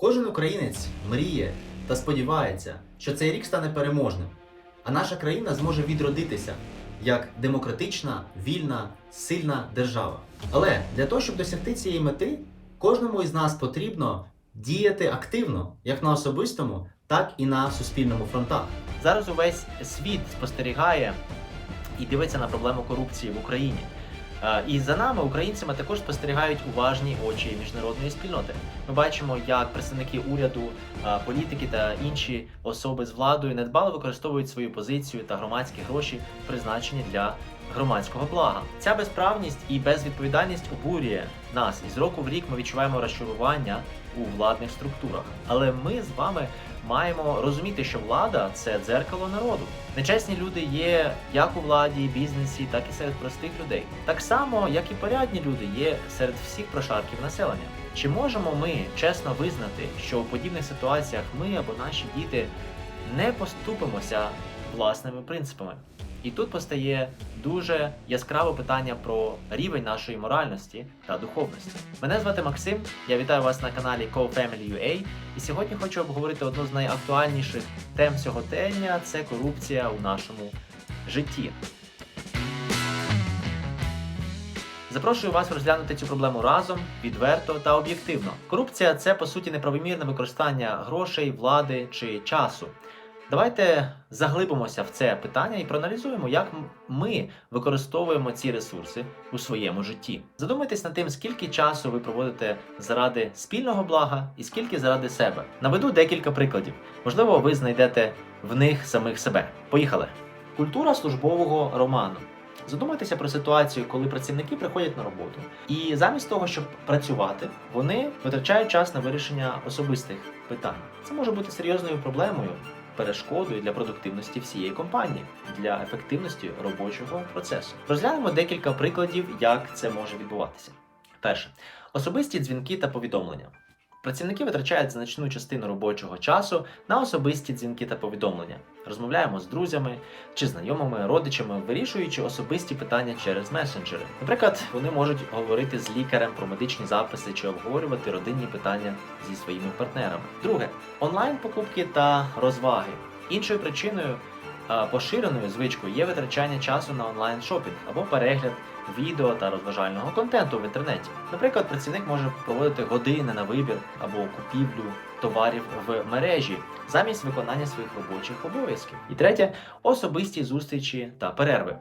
Кожен українець мріє та сподівається, що цей рік стане переможним, а наша країна зможе відродитися як демократична, вільна, сильна держава. Але для того, щоб досягти цієї мети, кожному із нас потрібно діяти активно, як на особистому, так і на суспільному фронтах. Зараз увесь світ спостерігає і дивиться на проблему корупції в Україні. Е, І за нами, українцями, також спостерігають уважні очі міжнародної спільноти. Ми бачимо, як представники уряду, е, політики та інші особи з владою недбало використовують свою позицію та громадські гроші, призначені для громадського блага. Ця безправність і безвідповідальність обурює нас, і з року в рік ми відчуваємо розчарування у владних структурах. Але ми з вами маємо розуміти, що влада це дзеркало народу. Нечесні люди є як у владі, бізнесі, так і серед простих людей. Так само, як і порядні люди є серед всіх прошарків населення. Чи можемо ми чесно визнати, що у подібних ситуаціях ми або наші діти не поступимося власними принципами? І тут постає дуже яскраве питання про рівень нашої моральності та духовності. Мене звати Максим, я вітаю вас на каналі Co-Family.ua і сьогодні хочу обговорити одну з найактуальніших тем сьогодення це корупція у нашому житті. Запрошую вас розглянути цю проблему разом, відверто та об'єктивно. Корупція це по суті неправомірне використання грошей, влади чи часу. Давайте заглибимося в це питання і проаналізуємо, як ми використовуємо ці ресурси у своєму житті. Задумайтесь над тим, скільки часу ви проводите заради спільного блага і скільки заради себе. Наведу декілька прикладів. Можливо, ви знайдете в них самих себе. Поїхали! Культура службового роману. Задумайтеся про ситуацію, коли працівники приходять на роботу, і замість того, щоб працювати, вони витрачають час на вирішення особистих питань. Це може бути серйозною проблемою, перешкодою для продуктивності всієї компанії, для ефективності робочого процесу. Розглянемо декілька прикладів, як це може відбуватися. Перше особисті дзвінки та повідомлення. Працівники витрачають значну частину робочого часу на особисті дзвінки та повідомлення. Розмовляємо з друзями чи знайомими, родичами, вирішуючи особисті питання через месенджери. Наприклад, вони можуть говорити з лікарем про медичні записи чи обговорювати родинні питання зі своїми партнерами. Друге онлайн покупки та розваги. Іншою причиною поширеною звичкою є витрачання часу на онлайн шопінг або перегляд відео та розважального контенту в інтернеті. Наприклад, працівник може проводити години на вибір або купівлю товарів в мережі замість виконання своїх робочих обов'язків. І третє особисті зустрічі та перерви.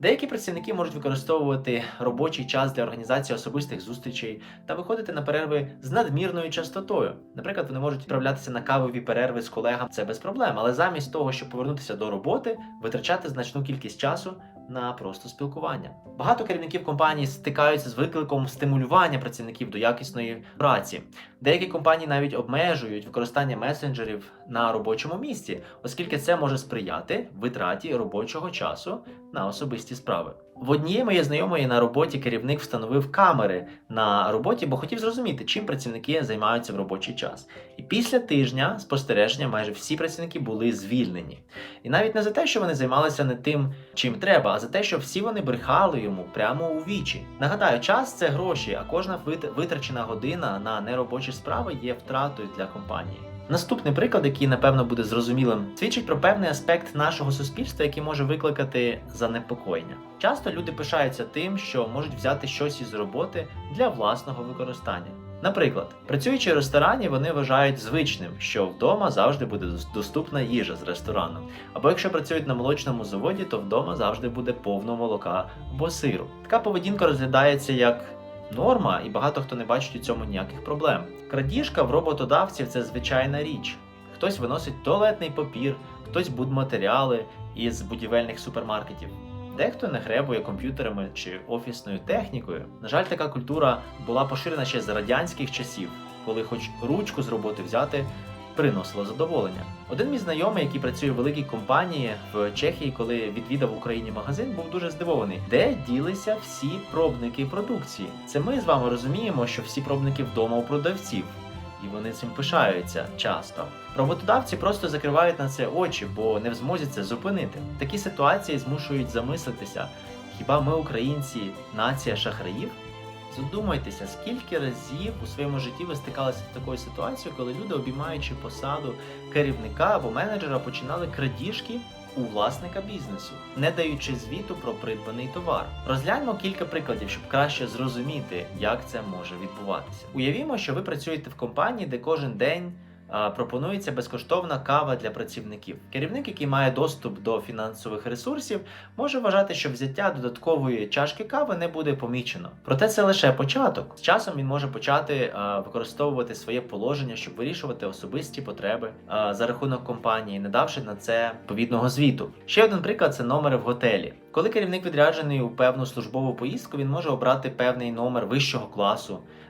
Деякі працівники можуть використовувати робочий час для організації особистих зустрічей та виходити на перерви з надмірною частотою. Наприклад, вони можуть відправлятися на кавові перерви з колегами, це без проблем, але замість того, щоб повернутися до роботи, витрачати значну кількість часу на просто спілкування. Багато керівників компаній стикаються з викликом стимулювання працівників до якісної праці. Деякі компанії навіть обмежують використання месенджерів на робочому місці, оскільки це може сприяти витраті робочого часу на особисті справи. В однієї моєї знайомої на роботі керівник встановив камери на роботі, бо хотів зрозуміти, чим працівники займаються в робочий час. І після тижня спостереження майже всі працівники були звільнені. І навіть не за те, що вони займалися не тим, чим треба, а за те, що всі вони брехали йому прямо у вічі. Нагадаю, час це гроші, а кожна витрачена година на неробочі справи є втратою для компанії. Наступний приклад, який напевно буде зрозумілим, свідчить про певний аспект нашого суспільства, який може викликати занепокоєння. Часто люди пишаються тим, що можуть взяти щось із роботи для власного використання. Наприклад, працюючи в ресторані, вони вважають звичним, що вдома завжди буде доступна їжа з ресторану. Або якщо працюють на молочному заводі, то вдома завжди буде повно молока або сиру. Така поведінка розглядається як норма, і багато хто не бачить у цьому ніяких проблем. Крадіжка в роботодавців це звичайна річ. Хтось виносить туалетний папір, хтось будматеріали із будівельних супермаркетів. Дехто не гребує комп'ютерами чи офісною технікою. На жаль, така культура була поширена ще з радянських часів, коли хоч ручку з роботи взяти приносило задоволення. Один мій знайомий, який працює в великій компанії в Чехії, коли відвідав в Україні магазин, був дуже здивований, де ділися всі пробники продукції. Це ми з вами розуміємо, що всі пробники вдома у продавців. І вони цим пишаються часто. Роботодавці просто закривають на це очі, бо не в змозі це зупинити. Такі ситуації змушують замислитися: хіба ми, українці, нація шахраїв? Задумайтеся, скільки разів у своєму житті ви стикалися з такою ситуацією, коли люди, обіймаючи посаду керівника або менеджера, починали крадіжки у власника бізнесу, не даючи звіту про придбаний товар. Розгляньмо кілька прикладів, щоб краще зрозуміти, як це може відбуватися. Уявімо, що ви працюєте в компанії, де кожен день пропонується безкоштовна кава для працівників. Керівник, який має доступ до фінансових ресурсів, може вважати, що взяття додаткової чашки кави не буде помічено. Проте це лише початок. З часом він може почати використовувати своє положення, щоб вирішувати особисті потреби за рахунок компанії, не давши на це відповідного звіту. Ще один приклад це номери в готелі. Коли керівник відряджений у певну службову поїздку, він може обрати певний номер вищого класу, е,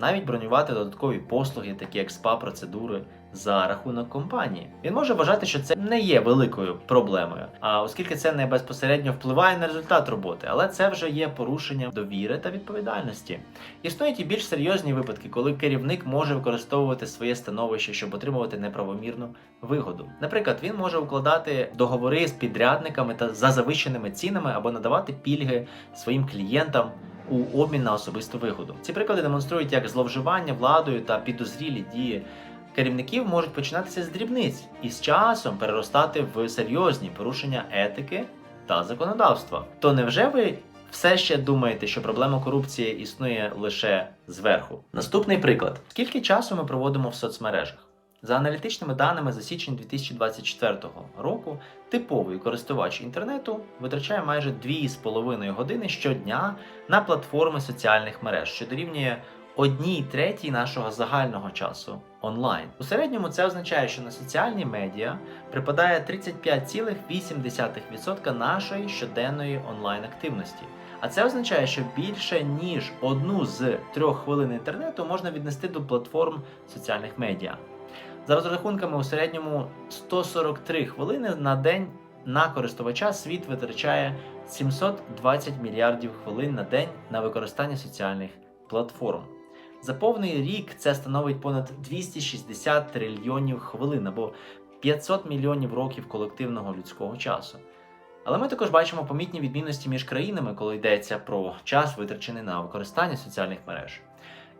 навіть бронювати додаткові послуги, такі як спа-процедури за рахунок компанії. Він може вважати, що це не є великою проблемою, а оскільки це не безпосередньо впливає на результат роботи, але це вже є порушенням довіри та відповідальності. Існують і більш серйозні випадки, коли керівник може використовувати своє становище, щоб отримувати неправомірну вигоду. Наприклад, він може укладати договори з підрядниками та за завищеними цінами або надавати пільги своїм клієнтам. У обмін на особисту вигоду. Ці приклади демонструють, як зловживання владою та підозрілі дії керівників можуть починатися з дрібниць і з часом переростати в серйозні порушення етики та законодавства. То невже ви все ще думаєте, що проблема корупції існує лише зверху? Наступний приклад: скільки часу ми проводимо в соцмережах? За аналітичними даними за січень 2024 року, типовий користувач інтернету витрачає майже 2,5 години щодня на платформи соціальних мереж, що дорівнює одній третій нашого загального часу онлайн. У середньому це означає, що на соціальні медіа припадає 35,8% нашої щоденної онлайн активності. А це означає, що більше ніж одну з трьох хвилин інтернету можна віднести до платформ соціальних медіа. За розрахунками у середньому 143 хвилини на день на користувача світ витрачає 720 мільярдів хвилин на день на використання соціальних платформ. За повний рік це становить понад 260 трильйонів хвилин або 500 мільйонів років колективного людського часу. Але ми також бачимо помітні відмінності між країнами, коли йдеться про час, витрачений на використання соціальних мереж.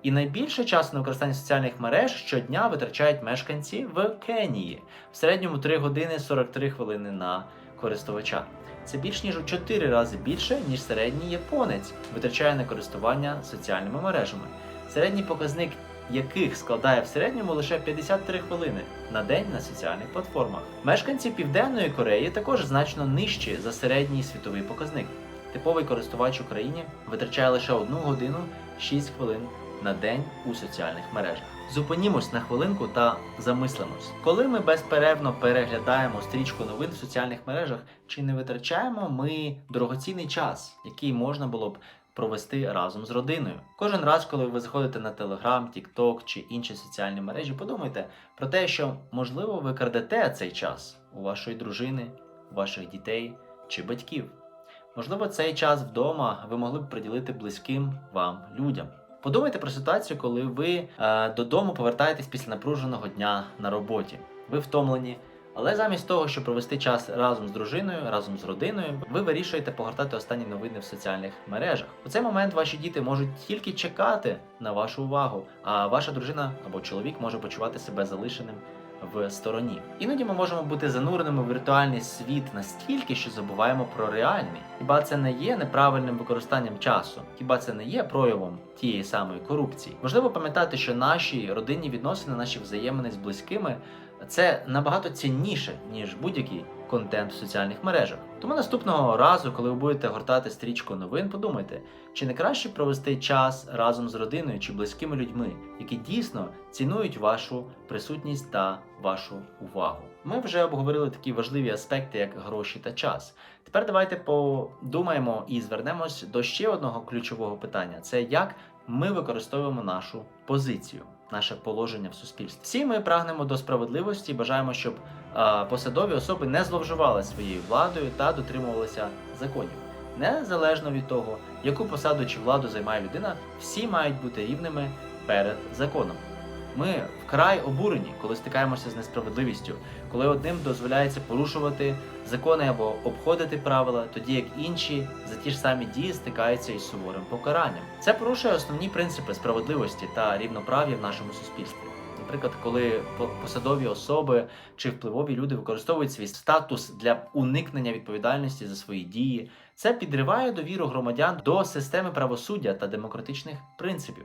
І найбільше часу на використання соціальних мереж щодня витрачають мешканці в Кенії в середньому 3 години 43 хвилини на користувача. Це більш ніж у 4 рази більше, ніж середній японець витрачає на користування соціальними мережами, середній показник яких складає в середньому лише 53 хвилини на день на соціальних платформах. Мешканці Південної Кореї також значно нижчі за середній світовий показник. Типовий користувач Україні витрачає лише 1 годину 6 хвилин на день у соціальних мережах. Зупинімось на хвилинку та замислимось, коли ми безперервно переглядаємо стрічку новин в соціальних мережах, чи не витрачаємо ми дорогоцінний час, який можна було б провести разом з родиною. Кожен раз, коли ви заходите на Telegram, TikTok чи інші соціальні мережі, подумайте про те, що можливо ви крадете цей час у вашої дружини, ваших дітей чи батьків. Можливо, цей час вдома ви могли б приділити близьким вам людям. Подумайте про ситуацію, коли ви е, додому повертаєтесь після напруженого дня на роботі. Ви втомлені, але замість того, щоб провести час разом з дружиною, разом з родиною, ви вирішуєте погортати останні новини в соціальних мережах. У цей момент ваші діти можуть тільки чекати на вашу увагу, а ваша дружина або чоловік може почувати себе залишеним в стороні. Іноді ми можемо бути зануреними в віртуальний світ настільки, що забуваємо про реальний. Хіба це не є неправильним використанням часу? Хіба це не є проявом тієї самої корупції? Можливо пам'ятати, що наші родинні відносини, наші взаємини з близькими це набагато цінніше, ніж будь-який контент в соціальних мережах. Тому наступного разу, коли ви будете гортати стрічку новин, подумайте, чи не краще провести час разом з родиною чи близькими людьми, які дійсно цінують вашу присутність та вашу увагу. Ми вже обговорили такі важливі аспекти, як гроші та час. Тепер давайте подумаємо і звернемось до ще одного ключового питання: це як ми використовуємо нашу позицію, наше положення в суспільстві. Всі ми прагнемо до справедливості бажаємо, щоб е, посадові особи не зловживали своєю владою та дотримувалися законів. Незалежно від того, яку посаду чи владу займає людина, всі мають бути рівними перед законом. Ми вкрай обурені, коли стикаємося з несправедливістю, коли одним дозволяється порушувати закони або обходити правила, тоді як інші за ті ж самі дії стикаються із суворим покаранням. Це порушує основні принципи справедливості та рівноправ'я в нашому суспільстві. Наприклад, коли посадові особи чи впливові люди використовують свій статус для уникнення відповідальності за свої дії, це підриває довіру громадян до системи правосуддя та демократичних принципів.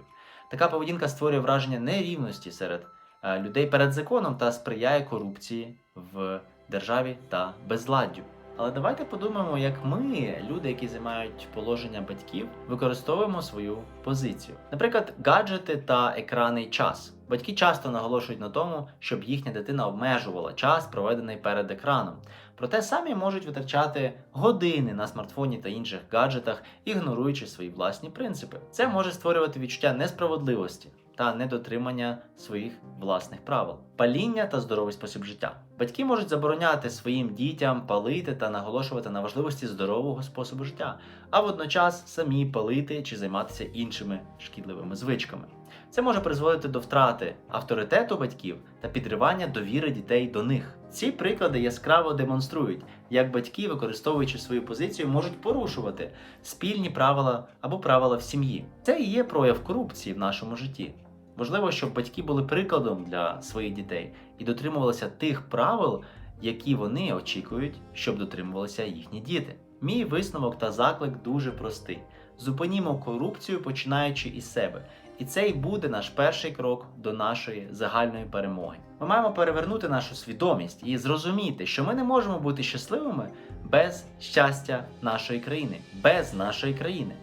Така поведінка створює враження нерівності серед людей перед законом та сприяє корупції в державі та безладдю. Але давайте подумаємо, як ми, люди, які займають положення батьків, використовуємо свою позицію. Наприклад, гаджети та екранний час. Батьки часто наголошують на тому, щоб їхня дитина обмежувала час, проведений перед екраном. Проте самі можуть витрачати години на смартфоні та інших гаджетах, ігноруючи свої власні принципи. Це може створювати відчуття несправедливості та недотримання своїх власних правил, паління та здоровий спосіб життя. Батьки можуть забороняти своїм дітям палити та наголошувати на важливості здорового способу життя, а водночас самі палити чи займатися іншими шкідливими звичками. Це може призводити до втрати авторитету батьків та підривання довіри дітей до них. Ці приклади яскраво демонструють, як батьки, використовуючи свою позицію, можуть порушувати спільні правила або правила в сім'ї. Це і є прояв корупції в нашому житті. Важливо, щоб батьки були прикладом для своїх дітей і дотримувалися тих правил, які вони очікують, щоб дотримувалися їхні діти. Мій висновок та заклик дуже простий: зупинімо корупцію, починаючи із себе. І це і буде наш перший крок до нашої загальної перемоги. Ми маємо перевернути нашу свідомість і зрозуміти, що ми не можемо бути щасливими без щастя нашої країни, без нашої країни.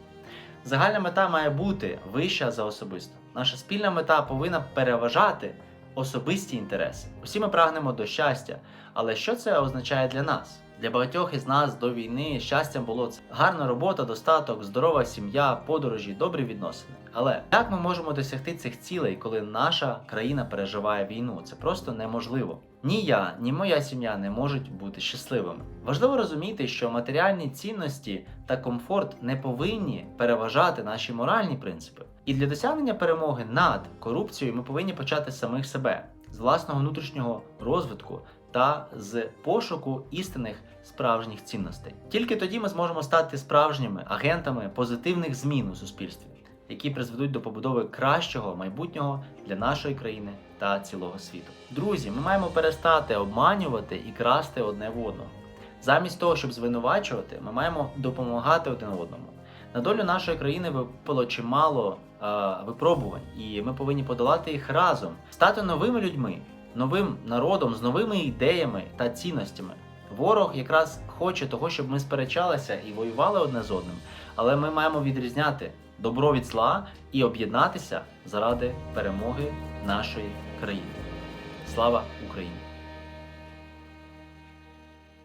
Загальна мета має бути вища за особисту. Наша спільна мета повинна переважати особисті інтереси. Усі ми прагнемо до щастя, але що це означає для нас? Для багатьох із нас до війни щастям було це гарна робота, достаток, здорова сім'я, подорожі, добрі відносини. Але як ми можемо досягти цих цілей, коли наша країна переживає війну? Це просто неможливо. Ні я, ні моя сім'я не можуть бути щасливими. Важливо розуміти, що матеріальні цінності та комфорт не повинні переважати наші моральні принципи. І для досягнення перемоги над корупцією ми повинні почати з самих себе, з власного внутрішнього розвитку та з пошуку істинних справжніх цінностей. Тільки тоді ми зможемо стати справжніми агентами позитивних змін у суспільстві, які призведуть до побудови кращого майбутнього для нашої країни та цілого світу. Друзі, ми маємо перестати обманювати і красти одне в одного. Замість того, щоб звинувачувати, ми маємо допомагати один одному. На долю нашої країни випало чимало е, випробувань, і ми повинні подолати їх разом, стати новими людьми, новим народом з новими ідеями та цінностями. Ворог якраз хоче того, щоб ми сперечалися і воювали одне з одним, але ми маємо відрізняти добро від зла і об'єднатися заради перемоги нашої країни. Слава Україні!